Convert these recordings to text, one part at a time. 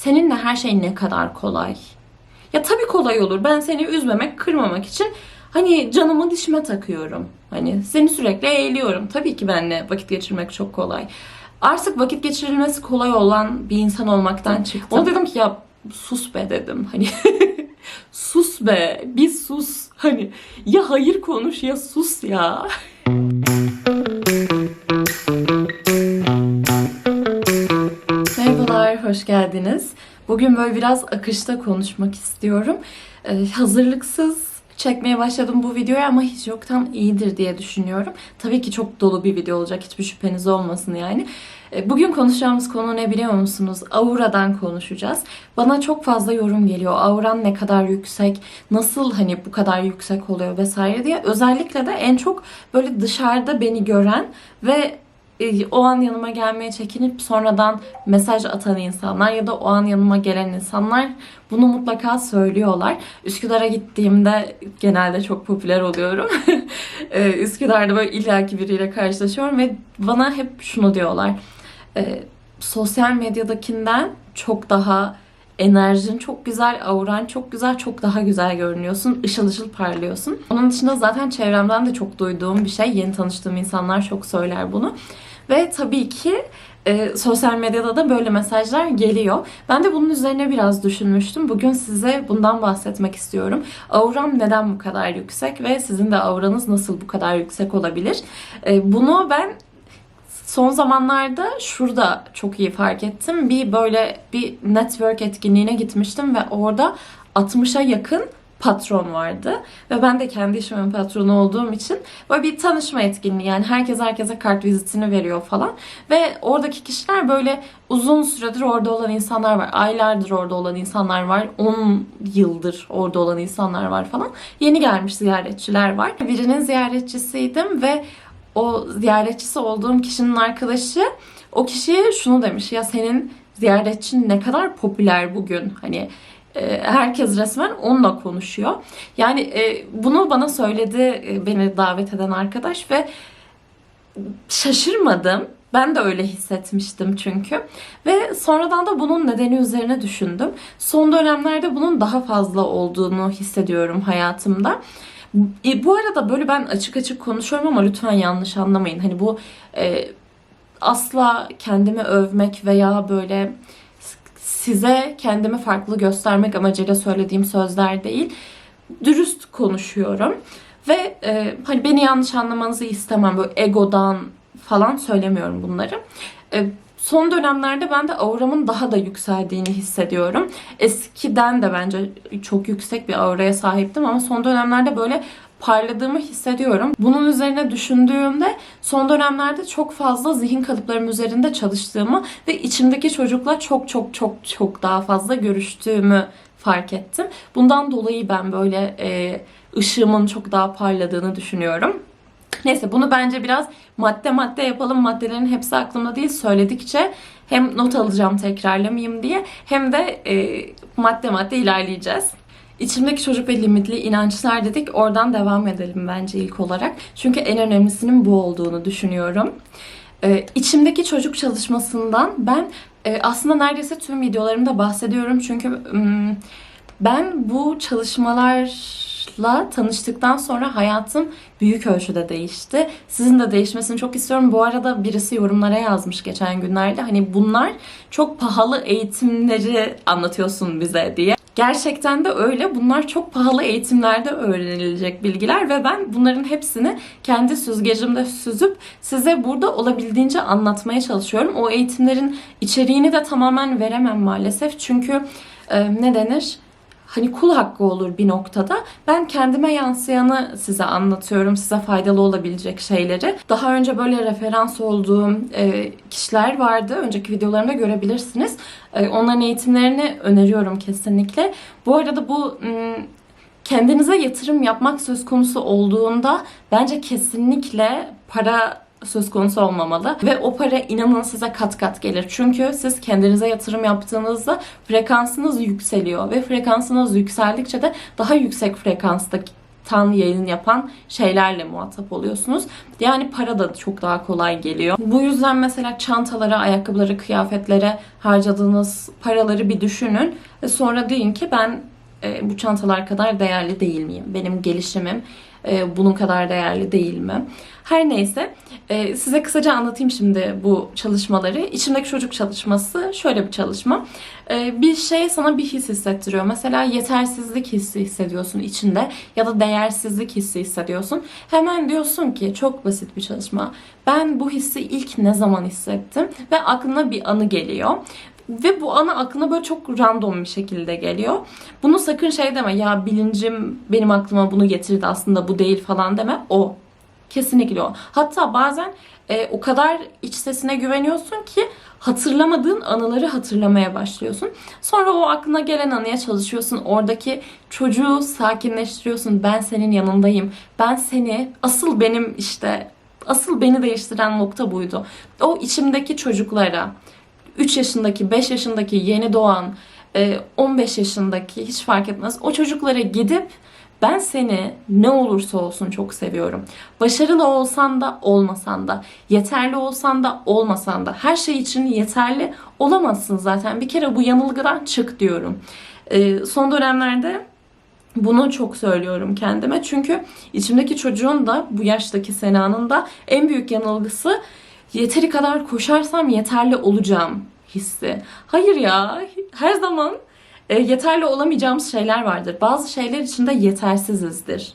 Seninle her şey ne kadar kolay. Ya tabii kolay olur. Ben seni üzmemek, kırmamak için hani canımı dişime takıyorum. Hani seni sürekli eğliyorum. Tabii ki benimle vakit geçirmek çok kolay. Artık vakit geçirilmesi kolay olan bir insan olmaktan çıktım. Ona dedim ki ya sus be dedim. Hani sus be. Bir sus. Hani ya hayır konuş ya sus ya. Hoş geldiniz. Bugün böyle biraz akışta konuşmak istiyorum. Ee, hazırlıksız çekmeye başladım bu videoyu ama hiç yoktan iyidir diye düşünüyorum. Tabii ki çok dolu bir video olacak, hiçbir şüpheniz olmasın yani. Ee, Bugün konuşacağımız konu ne biliyor musunuz? Aura'dan konuşacağız. Bana çok fazla yorum geliyor. Auran ne kadar yüksek, nasıl hani bu kadar yüksek oluyor vesaire diye. Özellikle de en çok böyle dışarıda beni gören ve o an yanıma gelmeye çekinip sonradan mesaj atan insanlar ya da o an yanıma gelen insanlar bunu mutlaka söylüyorlar. Üsküdar'a gittiğimde genelde çok popüler oluyorum. E, Üsküdar'da böyle illaki biriyle karşılaşıyorum ve bana hep şunu diyorlar. E, sosyal medyadakinden çok daha enerjin çok güzel, auran çok güzel, çok daha güzel görünüyorsun. Işıl ışıl parlıyorsun. Onun dışında zaten çevremden de çok duyduğum bir şey. Yeni tanıştığım insanlar çok söyler bunu. Ve tabii ki e, sosyal medyada da böyle mesajlar geliyor. Ben de bunun üzerine biraz düşünmüştüm. Bugün size bundan bahsetmek istiyorum. Auram neden bu kadar yüksek ve sizin de auranız nasıl bu kadar yüksek olabilir? E, bunu ben son zamanlarda şurada çok iyi fark ettim. Bir böyle bir network etkinliğine gitmiştim ve orada 60'a yakın patron vardı. Ve ben de kendi işimin patronu olduğum için böyle bir tanışma etkinliği yani herkes herkese kart vizitini veriyor falan. Ve oradaki kişiler böyle uzun süredir orada olan insanlar var. Aylardır orada olan insanlar var. 10 yıldır orada olan insanlar var falan. Yeni gelmiş ziyaretçiler var. Birinin ziyaretçisiydim ve o ziyaretçisi olduğum kişinin arkadaşı o kişiye şunu demiş ya senin ziyaretçin ne kadar popüler bugün hani herkes resmen onunla konuşuyor. Yani e, bunu bana söyledi e, beni davet eden arkadaş ve şaşırmadım. Ben de öyle hissetmiştim çünkü. Ve sonradan da bunun nedeni üzerine düşündüm. Son dönemlerde bunun daha fazla olduğunu hissediyorum hayatımda. E, bu arada böyle ben açık açık konuşuyorum ama lütfen yanlış anlamayın. Hani bu e, asla kendimi övmek veya böyle size kendimi farklı göstermek amacıyla söylediğim sözler değil. Dürüst konuşuyorum. Ve e, hani beni yanlış anlamanızı istemem. Böyle egodan falan söylemiyorum bunları. E, son dönemlerde ben de auramın daha da yükseldiğini hissediyorum. Eskiden de bence çok yüksek bir auraya sahiptim ama son dönemlerde böyle parladığımı hissediyorum. Bunun üzerine düşündüğümde son dönemlerde çok fazla zihin kalıplarım üzerinde çalıştığımı ve içimdeki çocukla çok çok çok çok daha fazla görüştüğümü fark ettim. Bundan dolayı ben böyle e, ışığımın çok daha parladığını düşünüyorum. Neyse bunu bence biraz madde madde yapalım. Maddelerin hepsi aklımda değil. Söyledikçe hem not alacağım tekrarlamayayım diye hem de e, madde madde ilerleyeceğiz. İçimdeki çocuk ve limitli inançlar dedik. Oradan devam edelim bence ilk olarak. Çünkü en önemlisinin bu olduğunu düşünüyorum. Ee, içimdeki çocuk çalışmasından ben e, aslında neredeyse tüm videolarımda bahsediyorum. Çünkü ben bu çalışmalarla tanıştıktan sonra hayatım büyük ölçüde değişti. Sizin de değişmesini çok istiyorum. Bu arada birisi yorumlara yazmış geçen günlerde. Hani bunlar çok pahalı eğitimleri anlatıyorsun bize diye. Gerçekten de öyle. Bunlar çok pahalı eğitimlerde öğrenilecek bilgiler ve ben bunların hepsini kendi süzgecimde süzüp size burada olabildiğince anlatmaya çalışıyorum. O eğitimlerin içeriğini de tamamen veremem maalesef. Çünkü e, ne denir? Hani kul hakkı olur bir noktada. Ben kendime yansıyanı size anlatıyorum. Size faydalı olabilecek şeyleri. Daha önce böyle referans olduğum e, kişiler vardı. Önceki videolarımda görebilirsiniz. E, onların eğitimlerini öneriyorum kesinlikle. Bu arada bu kendinize yatırım yapmak söz konusu olduğunda bence kesinlikle para söz konusu olmamalı. Ve o para inanın size kat kat gelir. Çünkü siz kendinize yatırım yaptığınızda frekansınız yükseliyor. Ve frekansınız yükseldikçe de daha yüksek frekansta satan, yayın yapan şeylerle muhatap oluyorsunuz. Yani para da çok daha kolay geliyor. Bu yüzden mesela çantalara, ayakkabılara, kıyafetlere harcadığınız paraları bir düşünün. Ve sonra deyin ki ben e, bu çantalar kadar değerli değil miyim? Benim gelişimim e, bunun kadar değerli değil mi? Her neyse e, size kısaca anlatayım şimdi bu çalışmaları. İçimdeki çocuk çalışması şöyle bir çalışma. E, bir şey sana bir his hissettiriyor. Mesela yetersizlik hissi hissediyorsun içinde ya da değersizlik hissi hissediyorsun. Hemen diyorsun ki çok basit bir çalışma. Ben bu hissi ilk ne zaman hissettim? Ve aklına bir anı geliyor. Ve bu ana aklına böyle çok random bir şekilde geliyor. Bunu sakın şey deme ya bilincim benim aklıma bunu getirdi aslında bu değil falan deme. O. Kesinlikle o. Hatta bazen e, o kadar iç sesine güveniyorsun ki hatırlamadığın anıları hatırlamaya başlıyorsun. Sonra o aklına gelen anıya çalışıyorsun. Oradaki çocuğu sakinleştiriyorsun. Ben senin yanındayım. Ben seni asıl benim işte asıl beni değiştiren nokta buydu. O içimdeki çocuklara 3 yaşındaki, 5 yaşındaki yeni doğan, e, 15 yaşındaki hiç fark etmez. O çocuklara gidip ben seni ne olursa olsun çok seviyorum. Başarılı olsan da olmasan da, yeterli olsan da olmasan da her şey için yeterli olamazsın zaten. Bir kere bu yanılgıdan çık diyorum. E, son dönemlerde bunu çok söylüyorum kendime. Çünkü içimdeki çocuğun da bu yaştaki Sena'nın da en büyük yanılgısı yeteri kadar koşarsam yeterli olacağım hissi. Hayır ya her zaman e, yeterli olamayacağımız şeyler vardır. Bazı şeyler için de yetersizizdir.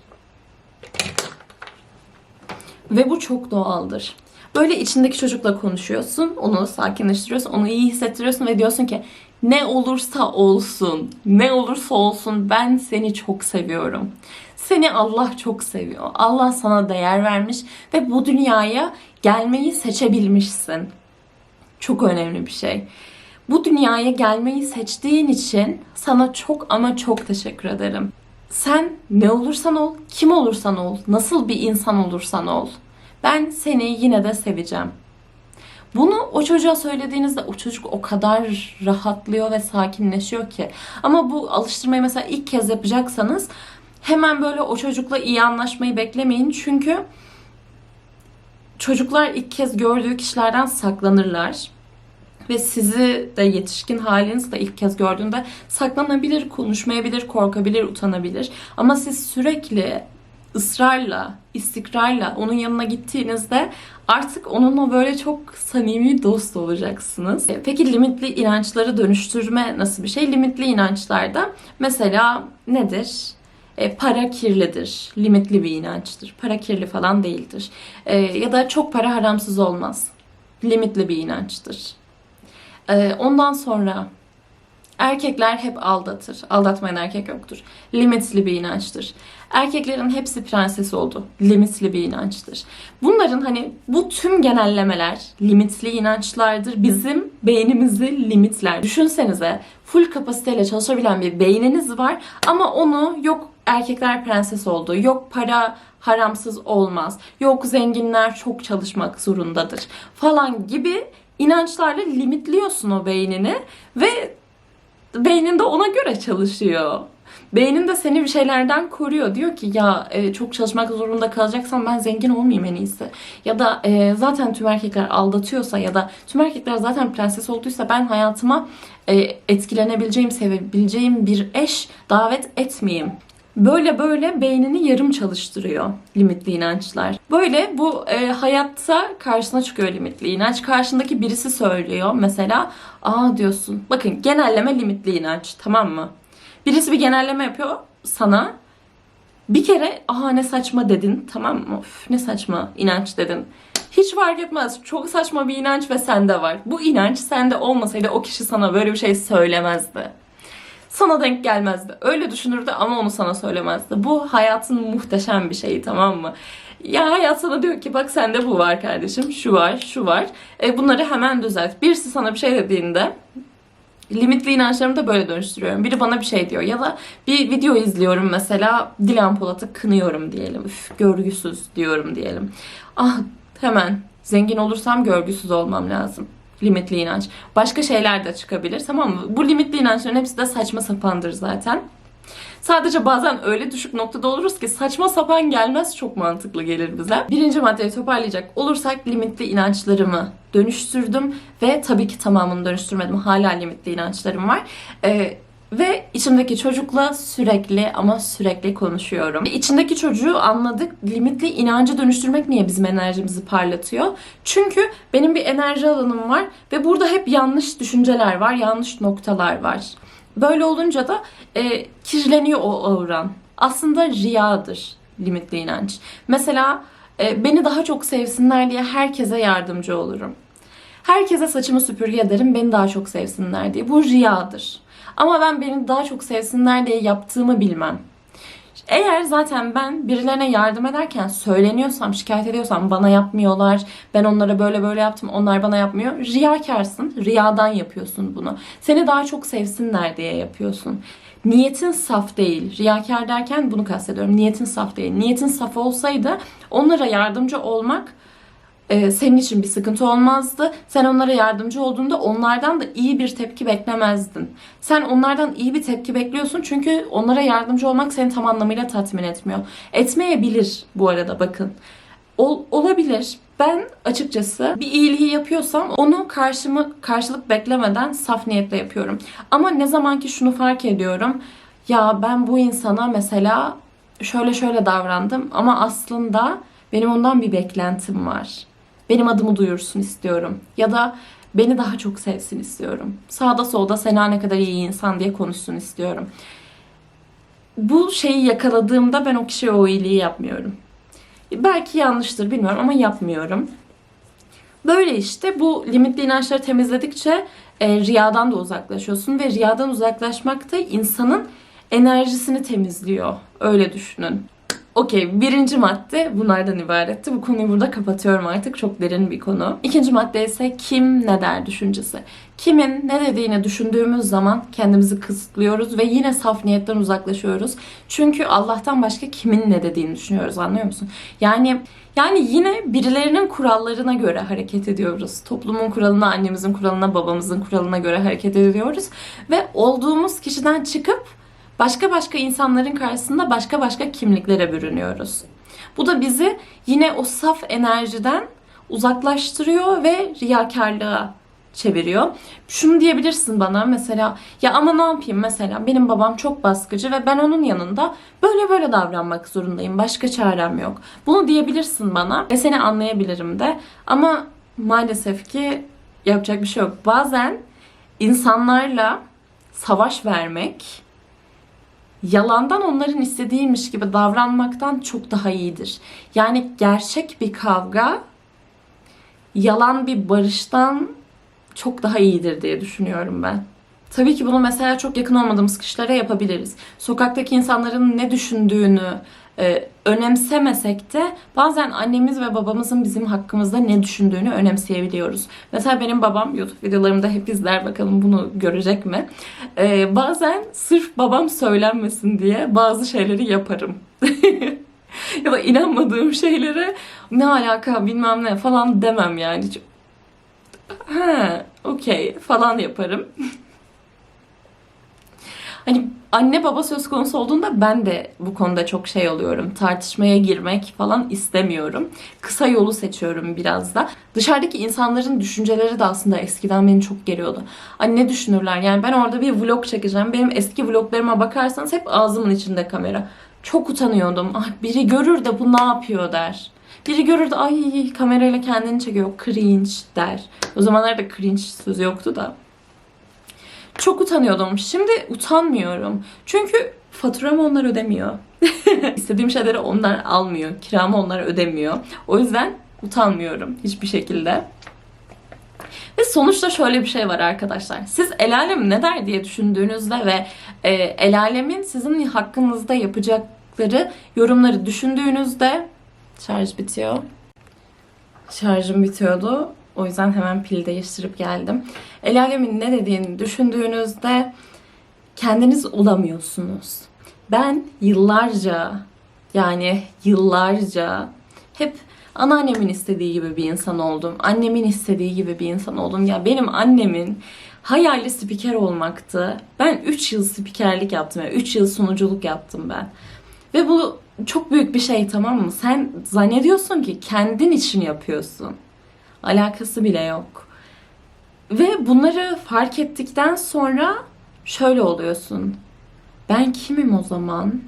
Ve bu çok doğaldır. Böyle içindeki çocukla konuşuyorsun, onu sakinleştiriyorsun, onu iyi hissettiriyorsun ve diyorsun ki ne olursa olsun, ne olursa olsun ben seni çok seviyorum. Seni Allah çok seviyor. Allah sana değer vermiş ve bu dünyaya gelmeyi seçebilmişsin. Çok önemli bir şey. Bu dünyaya gelmeyi seçtiğin için sana çok ama çok teşekkür ederim. Sen ne olursan ol, kim olursan ol, nasıl bir insan olursan ol. Ben seni yine de seveceğim. Bunu o çocuğa söylediğinizde o çocuk o kadar rahatlıyor ve sakinleşiyor ki. Ama bu alıştırmayı mesela ilk kez yapacaksanız hemen böyle o çocukla iyi anlaşmayı beklemeyin. Çünkü çocuklar ilk kez gördüğü kişilerden saklanırlar. Ve sizi de yetişkin haliniz de ilk kez gördüğünde saklanabilir, konuşmayabilir, korkabilir, utanabilir. Ama siz sürekli ısrarla, istikrarla onun yanına gittiğinizde artık onunla böyle çok samimi dost olacaksınız. E, Peki limitli inançları dönüştürme nasıl bir şey? Limitli inançlarda mesela nedir? E, para kirlidir. Limitli bir inançtır. Para kirli falan değildir. E, ya da çok para haramsız olmaz. Limitli bir inançtır. E, ondan sonra erkekler hep aldatır. Aldatmayan erkek yoktur. Limitli bir inançtır. Erkeklerin hepsi prenses oldu. Limitli bir inançtır. Bunların hani bu tüm genellemeler limitli inançlardır. Bizim beynimizi limitler. Düşünsenize full kapasiteyle çalışabilen bir beyniniz var ama onu yok erkekler prenses oldu. Yok para haramsız olmaz. Yok zenginler çok çalışmak zorundadır falan gibi inançlarla limitliyorsun o beynini ve beynin de ona göre çalışıyor. Beynin de seni bir şeylerden koruyor. Diyor ki ya e, çok çalışmak zorunda kalacaksam ben zengin olmayayım en iyisi. Ya da e, zaten tüm erkekler aldatıyorsa ya da tüm erkekler zaten prenses olduysa ben hayatıma e, etkilenebileceğim, sevebileceğim bir eş davet etmeyeyim. Böyle böyle beynini yarım çalıştırıyor limitli inançlar. Böyle bu e, hayatta karşına çıkıyor limitli inanç. Karşındaki birisi söylüyor mesela. Aa diyorsun. Bakın genelleme limitli inanç tamam mı? Birisi bir genelleme yapıyor sana. Bir kere aha ne saçma dedin tamam mı? Of, ne saçma inanç dedin. Hiç fark etmez. Çok saçma bir inanç ve sende var. Bu inanç sende olmasaydı o kişi sana böyle bir şey söylemezdi sana denk gelmezdi. Öyle düşünürdü ama onu sana söylemezdi. Bu hayatın muhteşem bir şeyi tamam mı? Ya hayat sana diyor ki bak sende bu var kardeşim. Şu var, şu var. E, bunları hemen düzelt. Birisi sana bir şey dediğinde limitli inançlarımı da böyle dönüştürüyorum. Biri bana bir şey diyor ya da bir video izliyorum mesela Dilan Polat'ı kınıyorum diyelim. Üf, görgüsüz diyorum diyelim. Ah hemen zengin olursam görgüsüz olmam lazım. Limitli inanç. Başka şeyler de çıkabilir tamam mı? Bu limitli inançların hepsi de saçma sapandır zaten. Sadece bazen öyle düşük noktada oluruz ki saçma sapan gelmez çok mantıklı gelir bize. Birinci maddeyi toparlayacak olursak limitli inançlarımı dönüştürdüm ve tabii ki tamamını dönüştürmedim. Hala limitli inançlarım var. Ee, ve içimdeki çocukla sürekli ama sürekli konuşuyorum. İçindeki çocuğu anladık. Limitli inancı dönüştürmek niye bizim enerjimizi parlatıyor? Çünkü benim bir enerji alanım var ve burada hep yanlış düşünceler var, yanlış noktalar var. Böyle olunca da e, kirleniyor o auran. Aslında riyadır limitli inanç. Mesela e, beni daha çok sevsinler diye herkese yardımcı olurum. Herkese saçımı süpürge ederim beni daha çok sevsinler diye. Bu riyadır. Ama ben beni daha çok sevsinler diye yaptığımı bilmem. Eğer zaten ben birilerine yardım ederken söyleniyorsam, şikayet ediyorsam bana yapmıyorlar, ben onlara böyle böyle yaptım, onlar bana yapmıyor. Riyakarsın, riyadan yapıyorsun bunu. Seni daha çok sevsinler diye yapıyorsun. Niyetin saf değil. Riyakar derken bunu kastediyorum. Niyetin saf değil. Niyetin saf olsaydı onlara yardımcı olmak e, senin için bir sıkıntı olmazdı. Sen onlara yardımcı olduğunda onlardan da iyi bir tepki beklemezdin. Sen onlardan iyi bir tepki bekliyorsun çünkü onlara yardımcı olmak seni tam anlamıyla tatmin etmiyor. Etmeyebilir bu arada bakın. Ol, olabilir. Ben açıkçası bir iyiliği yapıyorsam onu karşımı karşılık beklemeden saf niyetle yapıyorum. Ama ne zaman ki şunu fark ediyorum. Ya ben bu insana mesela şöyle şöyle davrandım ama aslında benim ondan bir beklentim var. Benim adımı duyursun istiyorum. Ya da beni daha çok sevsin istiyorum. Sağda solda Sena ne kadar iyi insan diye konuşsun istiyorum. Bu şeyi yakaladığımda ben o kişiye o iyiliği yapmıyorum. Belki yanlıştır bilmiyorum ama yapmıyorum. Böyle işte bu limitli inançları temizledikçe e, riyadan da uzaklaşıyorsun ve riyadan uzaklaşmak da insanın enerjisini temizliyor. Öyle düşünün. Okey birinci madde bunlardan ibaretti. Bu konuyu burada kapatıyorum artık. Çok derin bir konu. İkinci madde ise kim ne der düşüncesi. Kimin ne dediğini düşündüğümüz zaman kendimizi kısıtlıyoruz ve yine saf niyetten uzaklaşıyoruz. Çünkü Allah'tan başka kimin ne dediğini düşünüyoruz anlıyor musun? Yani yani yine birilerinin kurallarına göre hareket ediyoruz. Toplumun kuralına, annemizin kuralına, babamızın kuralına göre hareket ediyoruz. Ve olduğumuz kişiden çıkıp başka başka insanların karşısında başka başka kimliklere bürünüyoruz. Bu da bizi yine o saf enerjiden uzaklaştırıyor ve riyakarlığa çeviriyor. Şunu diyebilirsin bana mesela ya ama ne yapayım mesela benim babam çok baskıcı ve ben onun yanında böyle böyle davranmak zorundayım. Başka çarem yok. Bunu diyebilirsin bana ve seni anlayabilirim de ama maalesef ki yapacak bir şey yok. Bazen insanlarla savaş vermek yalandan onların istediğiymiş gibi davranmaktan çok daha iyidir. Yani gerçek bir kavga yalan bir barıştan çok daha iyidir diye düşünüyorum ben. Tabii ki bunu mesela çok yakın olmadığımız kişilere yapabiliriz. Sokaktaki insanların ne düşündüğünü e, önemsemesek de bazen annemiz ve babamızın bizim hakkımızda ne düşündüğünü önemseyebiliyoruz. Mesela benim babam YouTube videolarımda hep izler bakalım bunu görecek mi? E, bazen sırf babam söylenmesin diye bazı şeyleri yaparım. ya da inanmadığım şeylere ne alaka bilmem ne falan demem yani. Ha, okey falan yaparım. hani anne baba söz konusu olduğunda ben de bu konuda çok şey oluyorum. Tartışmaya girmek falan istemiyorum. Kısa yolu seçiyorum biraz da. Dışarıdaki insanların düşünceleri de aslında eskiden beni çok geriyordu. Hani ne düşünürler? Yani ben orada bir vlog çekeceğim. Benim eski vloglarıma bakarsanız hep ağzımın içinde kamera. Çok utanıyordum. Ah biri görür de bu ne yapıyor der. Biri görür de ay kamerayla kendini çekiyor. Cringe der. O zamanlarda cringe sözü yoktu da. Çok utanıyordum. Şimdi utanmıyorum. Çünkü faturamı onlar ödemiyor. İstediğim şeyleri onlar almıyor. Kiramı onlar ödemiyor. O yüzden utanmıyorum hiçbir şekilde. Ve sonuçta şöyle bir şey var arkadaşlar. Siz el alem ne der diye düşündüğünüzde ve e, el alemin sizin hakkınızda yapacakları yorumları düşündüğünüzde şarj bitiyor. Şarjım bitiyordu. O yüzden hemen pil değiştirip geldim. El alemin ne dediğini düşündüğünüzde kendiniz olamıyorsunuz. Ben yıllarca yani yıllarca hep anneannemin istediği gibi bir insan oldum. Annemin istediği gibi bir insan oldum. Ya benim annemin hayali spiker olmaktı. Ben 3 yıl spikerlik yaptım. Yani 3 yıl sunuculuk yaptım ben. Ve bu çok büyük bir şey tamam mı? Sen zannediyorsun ki kendin için yapıyorsun. Alakası bile yok. Ve bunları fark ettikten sonra şöyle oluyorsun. Ben kimim o zaman?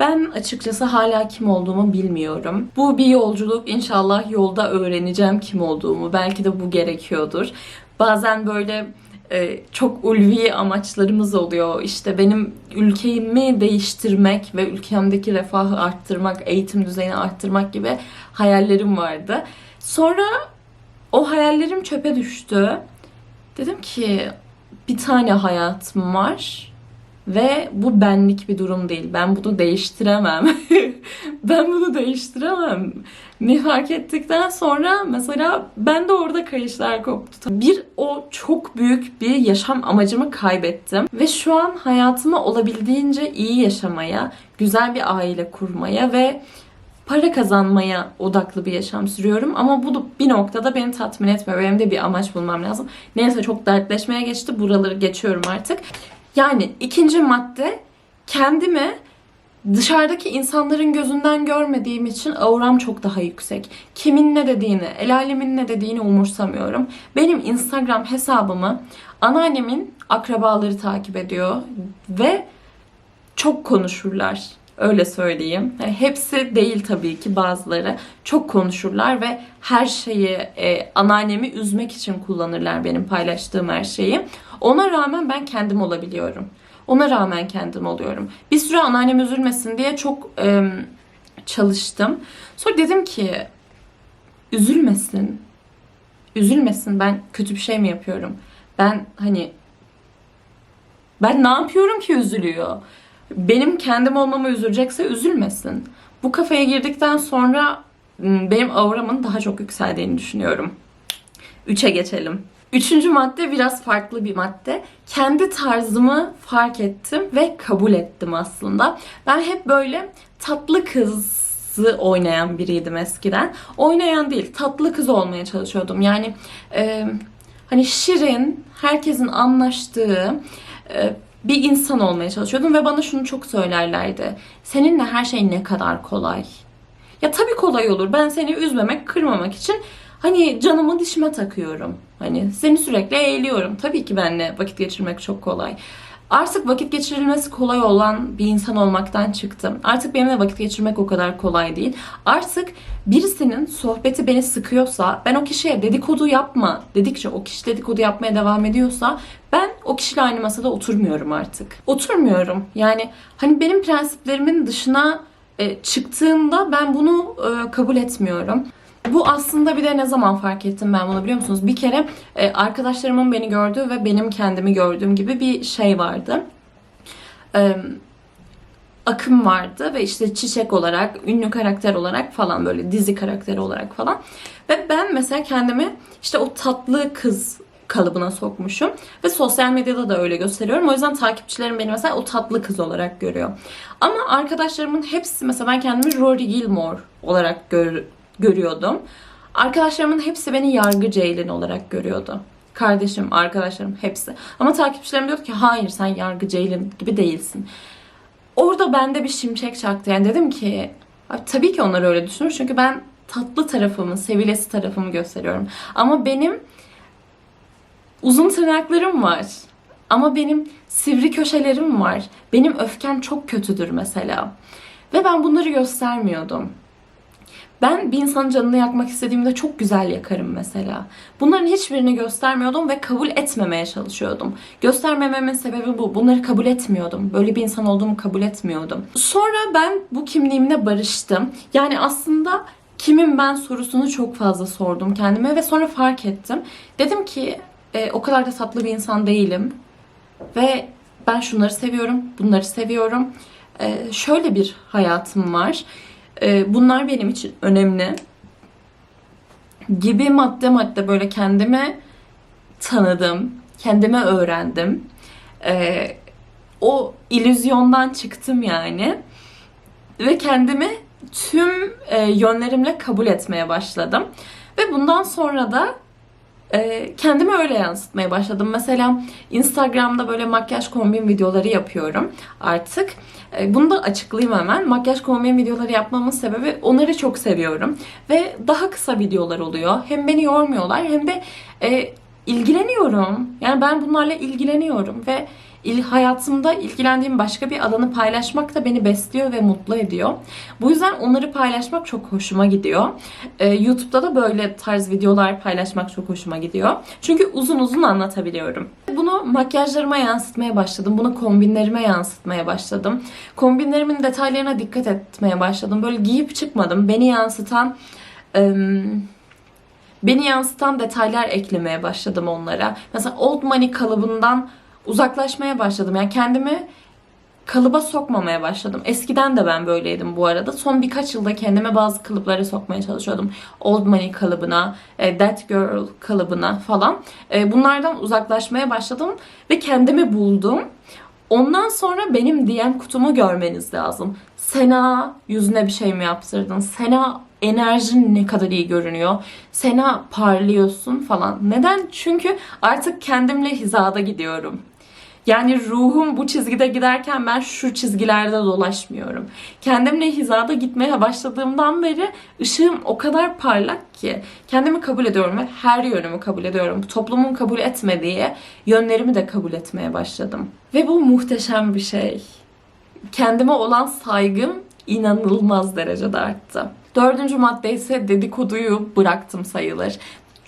Ben açıkçası hala kim olduğumu bilmiyorum. Bu bir yolculuk. İnşallah yolda öğreneceğim kim olduğumu. Belki de bu gerekiyordur. Bazen böyle e, çok ulvi amaçlarımız oluyor. İşte benim ülkemi değiştirmek ve ülkemdeki refahı arttırmak, eğitim düzeyini arttırmak gibi hayallerim vardı. Sonra o hayallerim çöpe düştü. Dedim ki bir tane hayatım var ve bu benlik bir durum değil. Ben bunu değiştiremem. ben bunu değiştiremem. Ne fark ettikten sonra mesela ben de orada kayışlar koptu. Bir o çok büyük bir yaşam amacımı kaybettim. Ve şu an hayatımı olabildiğince iyi yaşamaya, güzel bir aile kurmaya ve para kazanmaya odaklı bir yaşam sürüyorum. Ama bu bir noktada beni tatmin etmiyor. Benim de bir amaç bulmam lazım. Neyse çok dertleşmeye geçti. Buraları geçiyorum artık. Yani ikinci madde kendimi dışarıdaki insanların gözünden görmediğim için auram çok daha yüksek. Kimin ne dediğini, el alemin ne dediğini umursamıyorum. Benim Instagram hesabımı anneannemin akrabaları takip ediyor ve çok konuşurlar. Öyle söyleyeyim. Yani hepsi değil tabii ki bazıları. Çok konuşurlar ve her şeyi e, anneannemi üzmek için kullanırlar benim paylaştığım her şeyi. Ona rağmen ben kendim olabiliyorum. Ona rağmen kendim oluyorum. Bir süre anneannem üzülmesin diye çok e, çalıştım. Sonra dedim ki üzülmesin. Üzülmesin. Ben kötü bir şey mi yapıyorum? Ben hani ben ne yapıyorum ki üzülüyor? Benim kendim olmama üzülecekse üzülmesin. Bu kafaya girdikten sonra benim auramın daha çok yükseldiğini düşünüyorum. Üçe geçelim. Üçüncü madde biraz farklı bir madde. Kendi tarzımı fark ettim ve kabul ettim aslında. Ben hep böyle tatlı kızı oynayan biriydim eskiden. Oynayan değil, tatlı kız olmaya çalışıyordum. Yani e, hani şirin, herkesin anlaştığı, e, bir insan olmaya çalışıyordum ve bana şunu çok söylerlerdi. Seninle her şey ne kadar kolay. Ya tabii kolay olur. Ben seni üzmemek, kırmamak için hani canımı dişime takıyorum. Hani seni sürekli eğliyorum. Tabii ki benimle vakit geçirmek çok kolay. Artık vakit geçirilmesi kolay olan bir insan olmaktan çıktım. Artık benimle vakit geçirmek o kadar kolay değil. Artık birisinin sohbeti beni sıkıyorsa, ben o kişiye dedikodu yapma dedikçe o kişi dedikodu yapmaya devam ediyorsa ben o kişiyle aynı masada oturmuyorum artık. Oturmuyorum. Yani hani benim prensiplerimin dışına e, çıktığında ben bunu e, kabul etmiyorum. Bu aslında bir de ne zaman fark ettim ben bunu biliyor musunuz? Bir kere e, arkadaşlarımın beni gördüğü ve benim kendimi gördüğüm gibi bir şey vardı. E, akım vardı ve işte çiçek olarak, ünlü karakter olarak falan böyle dizi karakteri olarak falan. Ve ben mesela kendimi işte o tatlı kız kalıbına sokmuşum. Ve sosyal medyada da öyle gösteriyorum. O yüzden takipçilerim beni mesela o tatlı kız olarak görüyor. Ama arkadaşlarımın hepsi mesela ben kendimi Rory Gilmore olarak gör, görüyordum. Arkadaşlarımın hepsi beni yargı Ceylin olarak görüyordu. Kardeşim, arkadaşlarım hepsi. Ama takipçilerim diyordu ki hayır sen yargı Ceylin gibi değilsin. Orada bende bir şimşek çaktı. Yani dedim ki tabii ki onlar öyle düşünür. Çünkü ben tatlı tarafımı, sevilesi tarafımı gösteriyorum. Ama benim uzun tırnaklarım var. Ama benim sivri köşelerim var. Benim öfkem çok kötüdür mesela. Ve ben bunları göstermiyordum. Ben bir insanın canını yakmak istediğimde çok güzel yakarım mesela. Bunların hiçbirini göstermiyordum ve kabul etmemeye çalışıyordum. Göstermememin sebebi bu. Bunları kabul etmiyordum. Böyle bir insan olduğumu kabul etmiyordum. Sonra ben bu kimliğimle barıştım. Yani aslında kimim ben sorusunu çok fazla sordum kendime ve sonra fark ettim. Dedim ki e, o kadar da tatlı bir insan değilim. Ve ben şunları seviyorum, bunları seviyorum. E, şöyle bir hayatım var. E, bunlar benim için önemli. Gibi madde madde böyle kendime tanıdım, kendime öğrendim. E, o illüzyondan çıktım yani. Ve kendimi tüm e, yönlerimle kabul etmeye başladım. Ve bundan sonra da e, kendimi öyle yansıtmaya başladım. Mesela Instagram'da böyle makyaj kombin videoları yapıyorum artık. E, bunu da açıklayayım hemen. Makyaj kombin videoları yapmamın sebebi onları çok seviyorum. Ve daha kısa videolar oluyor. Hem beni yormuyorlar hem de e, ilgileniyorum. Yani ben bunlarla ilgileniyorum ve il, hayatımda ilgilendiğim başka bir alanı paylaşmak da beni besliyor ve mutlu ediyor. Bu yüzden onları paylaşmak çok hoşuma gidiyor. Ee, YouTube'da da böyle tarz videolar paylaşmak çok hoşuma gidiyor. Çünkü uzun uzun anlatabiliyorum. Bunu makyajlarıma yansıtmaya başladım. Bunu kombinlerime yansıtmaya başladım. Kombinlerimin detaylarına dikkat etmeye başladım. Böyle giyip çıkmadım. Beni yansıtan... ım, beni yansıtan detaylar eklemeye başladım onlara. Mesela old money kalıbından uzaklaşmaya başladım. Yani kendimi kalıba sokmamaya başladım. Eskiden de ben böyleydim bu arada. Son birkaç yılda kendime bazı kalıplara sokmaya çalışıyordum. Old money kalıbına, e, that girl kalıbına falan. E, Bunlardan uzaklaşmaya başladım ve kendimi buldum. Ondan sonra benim DM kutumu görmeniz lazım. Sena yüzüne bir şey mi yaptırdın? Sena enerjin ne kadar iyi görünüyor. Sena parlıyorsun falan. Neden? Çünkü artık kendimle hizada gidiyorum. Yani ruhum bu çizgide giderken ben şu çizgilerde dolaşmıyorum. Kendimle hizada gitmeye başladığımdan beri ışığım o kadar parlak ki kendimi kabul ediyorum ve her yönümü kabul ediyorum. Toplumun kabul etmediği yönlerimi de kabul etmeye başladım. Ve bu muhteşem bir şey. Kendime olan saygım inanılmaz derecede arttı. Dördüncü madde ise dedikoduyu bıraktım sayılır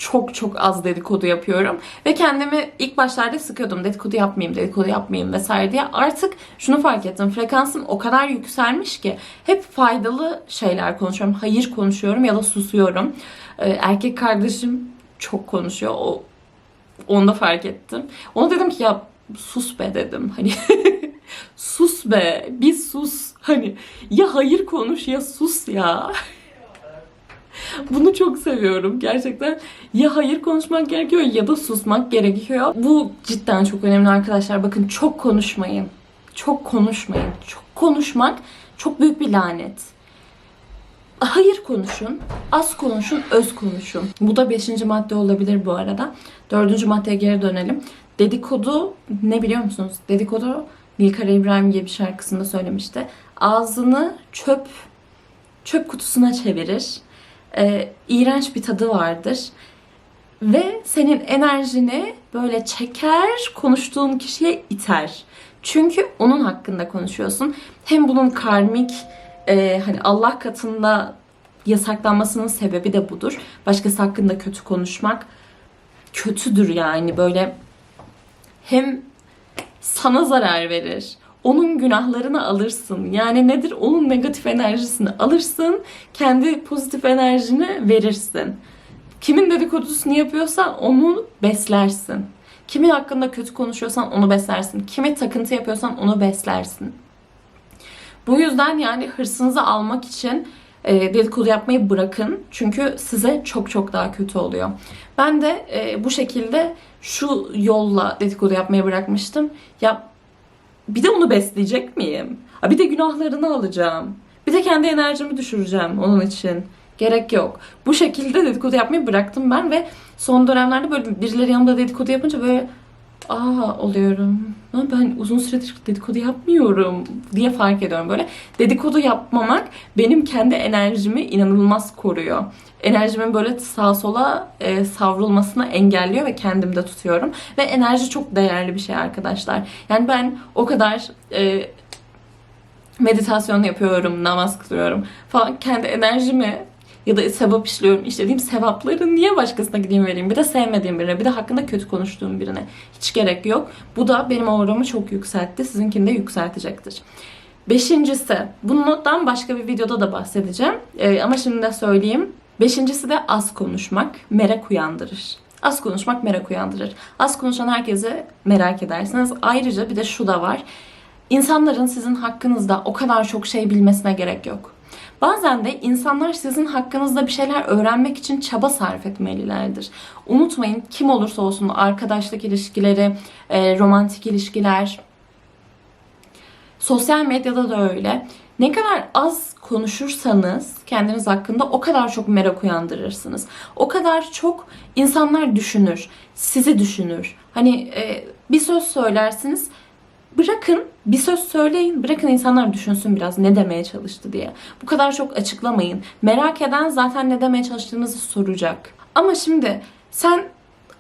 çok çok az dedikodu yapıyorum. Ve kendimi ilk başlarda sıkıyordum. Dedikodu yapmayayım, dedikodu yapmayayım vesaire diye. Artık şunu fark ettim. Frekansım o kadar yükselmiş ki hep faydalı şeyler konuşuyorum. Hayır konuşuyorum ya da susuyorum. Ee, erkek kardeşim çok konuşuyor. O onu da fark ettim. Ona dedim ki ya sus be dedim. Hani sus be. Bir sus. Hani ya hayır konuş ya sus ya. Bunu çok seviyorum gerçekten. Ya hayır konuşmak gerekiyor ya da susmak gerekiyor. Bu cidden çok önemli arkadaşlar. Bakın çok konuşmayın. Çok konuşmayın. Çok konuşmak çok büyük bir lanet. Hayır konuşun, az konuşun, öz konuşun. Bu da beşinci madde olabilir bu arada. Dördüncü maddeye geri dönelim. Dedikodu ne biliyor musunuz? Dedikodu Nilkara İbrahim gibi bir şarkısında söylemişti. Ağzını çöp çöp kutusuna çevirir e, iğrenç bir tadı vardır. Ve senin enerjini böyle çeker, konuştuğun kişiye iter. Çünkü onun hakkında konuşuyorsun. Hem bunun karmik, e, hani Allah katında yasaklanmasının sebebi de budur. Başkası hakkında kötü konuşmak kötüdür yani böyle hem sana zarar verir onun günahlarını alırsın. Yani nedir? Onun negatif enerjisini alırsın. Kendi pozitif enerjini verirsin. Kimin dedikodusunu yapıyorsan onu beslersin. Kimin hakkında kötü konuşuyorsan onu beslersin. Kime takıntı yapıyorsan onu beslersin. Bu yüzden yani hırsınızı almak için e, dedikodu yapmayı bırakın. Çünkü size çok çok daha kötü oluyor. Ben de e, bu şekilde şu yolla dedikodu yapmayı bırakmıştım. Ya bir de onu besleyecek miyim? Bir de günahlarını alacağım. Bir de kendi enerjimi düşüreceğim onun için. Gerek yok. Bu şekilde dedikodu yapmayı bıraktım ben ve son dönemlerde böyle birileri yanımda dedikodu yapınca böyle aa oluyorum. Ben uzun süredir dedikodu yapmıyorum diye fark ediyorum böyle. Dedikodu yapmamak benim kendi enerjimi inanılmaz koruyor. Enerjimin böyle sağa sola e, savrulmasını engelliyor ve kendimde tutuyorum. Ve enerji çok değerli bir şey arkadaşlar. Yani ben o kadar e, meditasyon yapıyorum, namaz kılıyorum falan kendi enerjimi ya da sevap işliyorum. İşlediğim sevapları niye başkasına gideyim vereyim? Bir de sevmediğim birine, bir de hakkında kötü konuştuğum birine. Hiç gerek yok. Bu da benim auramı çok yükseltti. Sizinkini de yükseltecektir. Beşincisi, bundan başka bir videoda da bahsedeceğim. Ee, ama şimdi de söyleyeyim. Beşincisi de az konuşmak merak uyandırır. Az konuşmak merak uyandırır. Az konuşan herkese merak edersiniz. Ayrıca bir de şu da var. İnsanların sizin hakkınızda o kadar çok şey bilmesine gerek yok. Bazen de insanlar sizin hakkınızda bir şeyler öğrenmek için çaba sarf etmelilerdir. Unutmayın kim olursa olsun arkadaşlık ilişkileri, e, romantik ilişkiler, sosyal medyada da öyle. Ne kadar az konuşursanız kendiniz hakkında o kadar çok merak uyandırırsınız. O kadar çok insanlar düşünür, sizi düşünür. Hani e, bir söz söylersiniz, bırakın bir söz söyleyin, bırakın insanlar düşünsün biraz ne demeye çalıştı diye. Bu kadar çok açıklamayın. Merak eden zaten ne demeye çalıştığınızı soracak. Ama şimdi sen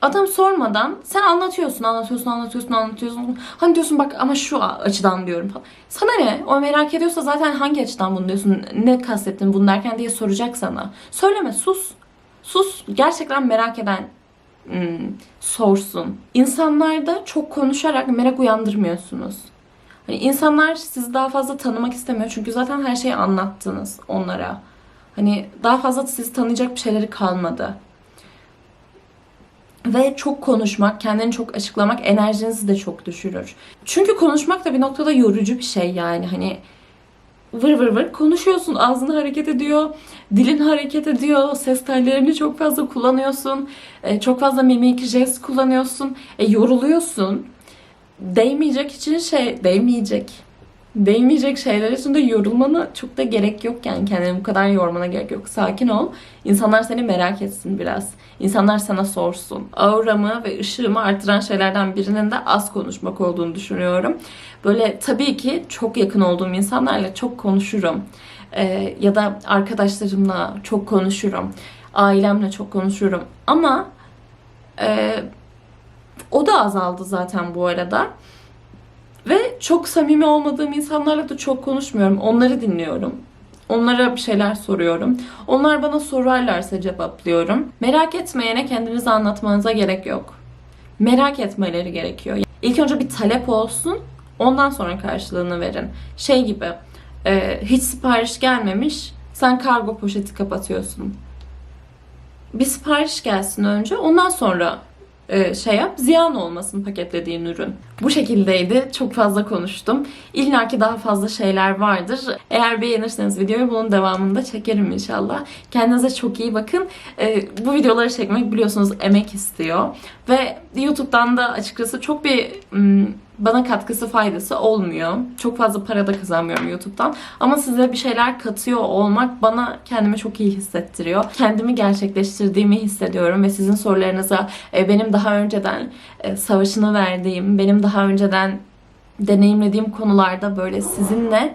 Adam sormadan sen anlatıyorsun, anlatıyorsun, anlatıyorsun, anlatıyorsun. Hani diyorsun bak ama şu açıdan diyorum falan. Sana ne? O merak ediyorsa zaten hangi açıdan bunu diyorsun? Ne kastettin bunu derken diye soracak sana. Söyleme, sus. Sus. Gerçekten merak eden hmm, sorsun. İnsanlarda çok konuşarak merak uyandırmıyorsunuz. Hani insanlar sizi daha fazla tanımak istemiyor. Çünkü zaten her şeyi anlattınız onlara. Hani daha fazla sizi tanıyacak bir şeyleri kalmadı. Ve çok konuşmak, kendini çok açıklamak enerjinizi de çok düşürür. Çünkü konuşmak da bir noktada yorucu bir şey yani. Hani vır vır vır konuşuyorsun. Ağzın hareket ediyor. Dilin hareket ediyor. Ses tellerini çok fazla kullanıyorsun. e, Çok fazla mimik, jest kullanıyorsun. E, yoruluyorsun. Değmeyecek için şey, değmeyecek. Değmeyecek şeyler için de yorulmana çok da gerek yok yani kendini bu kadar yormana gerek yok. Sakin ol. İnsanlar seni merak etsin biraz. İnsanlar sana sorsun. Auramı ve ışığımı artıran şeylerden birinin de az konuşmak olduğunu düşünüyorum. Böyle tabii ki çok yakın olduğum insanlarla çok konuşurum. Ee, ya da arkadaşlarımla çok konuşurum. Ailemle çok konuşurum. Ama e, o da azaldı zaten bu arada. Ve çok samimi olmadığım insanlarla da çok konuşmuyorum. Onları dinliyorum. Onlara bir şeyler soruyorum. Onlar bana sorarlarsa cevaplıyorum. Merak etmeyene kendinizi anlatmanıza gerek yok. Merak etmeleri gerekiyor. İlk önce bir talep olsun. Ondan sonra karşılığını verin. Şey gibi e, hiç sipariş gelmemiş. Sen kargo poşeti kapatıyorsun. Bir sipariş gelsin önce. Ondan sonra e, şey yap. Ziyan olmasın paketlediğin ürün. Bu şekildeydi. Çok fazla konuştum. İlla ki daha fazla şeyler vardır. Eğer beğenirseniz videoyu bunun devamını da çekerim inşallah. Kendinize çok iyi bakın. E, bu videoları çekmek biliyorsunuz emek istiyor. Ve YouTube'dan da açıkçası çok bir mm, bana katkısı faydası olmuyor. Çok fazla para da kazanmıyorum YouTube'dan. Ama size bir şeyler katıyor olmak bana kendimi çok iyi hissettiriyor. Kendimi gerçekleştirdiğimi hissediyorum ve sizin sorularınıza e, benim daha önceden e, savaşını verdiğim, benim daha önceden deneyimlediğim konularda böyle sizinle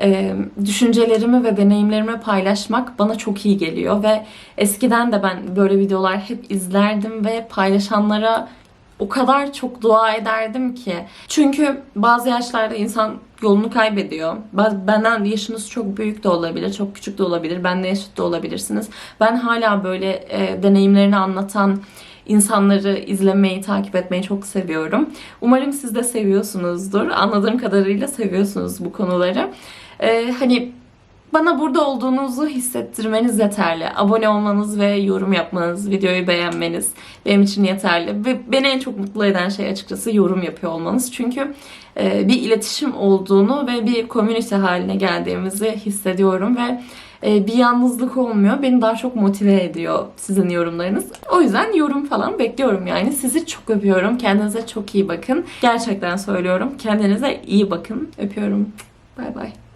e, düşüncelerimi ve deneyimlerimi paylaşmak bana çok iyi geliyor ve eskiden de ben böyle videolar hep izlerdim ve paylaşanlara o kadar çok dua ederdim ki. Çünkü bazı yaşlarda insan yolunu kaybediyor. Benden yaşınız çok büyük de olabilir, çok küçük de olabilir. Benle yaşıt da olabilirsiniz. Ben hala böyle e, deneyimlerini anlatan insanları izlemeyi, takip etmeyi çok seviyorum. Umarım siz de seviyorsunuzdur. Anladığım kadarıyla seviyorsunuz bu konuları. E, hani bana burada olduğunuzu hissettirmeniz yeterli. Abone olmanız ve yorum yapmanız, videoyu beğenmeniz benim için yeterli. Ve beni en çok mutlu eden şey açıkçası yorum yapıyor olmanız. Çünkü e, bir iletişim olduğunu ve bir komünite haline geldiğimizi hissediyorum ve e, bir yalnızlık olmuyor. Beni daha çok motive ediyor sizin yorumlarınız. O yüzden yorum falan bekliyorum yani. Sizi çok öpüyorum. Kendinize çok iyi bakın. Gerçekten söylüyorum. Kendinize iyi bakın. Öpüyorum. Bay bay.